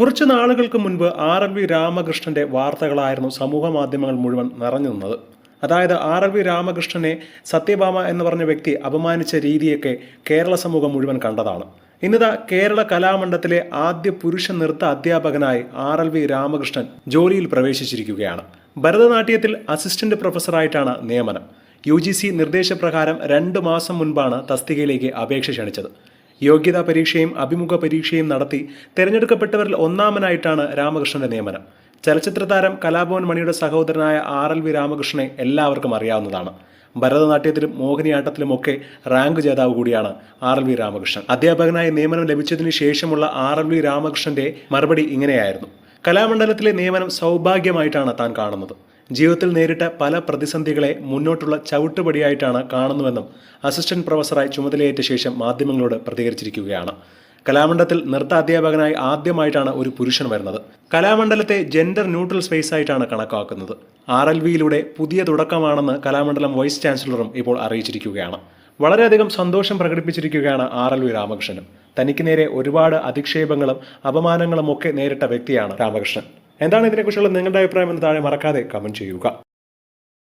കുറച്ച് നാളുകൾക്ക് മുൻപ് ആർ എൽ വി രാമകൃഷ്ണന്റെ വാർത്തകളായിരുന്നു സമൂഹ മാധ്യമങ്ങൾ മുഴുവൻ നിറഞ്ഞു നിന്നത്. അതായത് ആർ എൽ വി രാമകൃഷ്ണനെ സത്യഭാമ എന്ന് പറഞ്ഞ വ്യക്തി അപമാനിച്ച രീതിയൊക്കെ കേരള സമൂഹം മുഴുവൻ കണ്ടതാണ്. ഇന്നിതാ കേരള കലാമണ്ഡലത്തിലെ ആദ്യ പുരുഷ നൃത്ത അധ്യാപകനായി ആർ എൽ വി രാമകൃഷ്ണൻ ജോലിയിൽ പ്രവേശിച്ചിരിക്കുകയാണ്. ഭരതനാട്യത്തിൽ അസിസ്റ്റന്റ് പ്രൊഫസറായിട്ടാണ് നിയമനം. യു ജി സി നിർദ്ദേശപ്രകാരം രണ്ട് മാസം മുൻപാണ് തസ്തികയിലേക്ക് അപേക്ഷ ക്ഷണിച്ചത്. യോഗ്യതാ പരീക്ഷയും അഭിമുഖ പരീക്ഷയും നടത്തി തിരഞ്ഞെടുക്കപ്പെട്ടവരിൽ ഒന്നാമനായിട്ടാണ് രാമകൃഷ്ണന്റെ നിയമനം. ചലച്ചിത്ര താരം കലാഭവൻ മണിയുടെ സഹോദരനായ ആർ എൽ വി രാമകൃഷ്ണനെ എല്ലാവർക്കും അറിയാവുന്നതാണ്. ഭരതനാട്യത്തിലും മോഹിനിയാട്ടത്തിലുമൊക്കെ റാങ്ക് ജേതാവ് കൂടിയാണ് ആർ എൽ വി രാമകൃഷ്ണൻ. അധ്യാപകനായി നിയമനം ലഭിച്ചതിന് ശേഷമുള്ള ആർ എൽ വി രാമകൃഷ്ണന്റെ മറുപടി ഇങ്ങനെയായിരുന്നു. കലാമണ്ഡലത്തിലെ നിയമനം സൗഭാഗ്യമായിട്ടാണ് താൻ കാണുന്നത്. ജീവിതത്തിൽ നേരിട്ട പല പ്രതിസന്ധികളെ മുന്നോട്ടുള്ള ചവിട്ടുപടിയായിട്ടാണ് കാണുന്നുവെന്നും അസിസ്റ്റന്റ് പ്രൊഫസറായി ചുമതലയേറ്റ ശേഷം മാധ്യമങ്ങളോട് പ്രതികരിച്ചിരിക്കുകയാണ്. കലാമണ്ഡലത്തിൽ നൃത്ത അധ്യാപകനായി ആദ്യമായിട്ടാണ് ഒരു പുരുഷൻ വരുന്നത്. കലാമണ്ഡലത്തെ ജെൻഡർ ന്യൂട്രൽ സ്പേസ് ആയിട്ടാണ് കണക്കാക്കുന്നത്. ആർ എൽ വിയിലൂടെ പുതിയ തുടക്കമാണെന്ന് കലാമണ്ഡലം വൈസ് ചാൻസലറും ഇപ്പോൾ അറിയിച്ചിരിക്കുകയാണ്. വളരെയധികം സന്തോഷം പ്രകടിപ്പിച്ചിരിക്കുകയാണ് ആർ എൽ വി രാമകൃഷ്ണനും. തനിക്ക് നേരെ ഒരുപാട് അധിക്ഷേപങ്ങളും അപമാനങ്ങളും ഒക്കെ നേരിട്ട വ്യക്തിയാണ് രാമകൃഷ്ണൻ. എന്താണ് ഇതിനെക്കുറിച്ചുള്ള നിങ്ങളുടെ അഭിപ്രായം എന്ന് താഴെ മറക്കാതെ കമന്റ് ചെയ്യുക.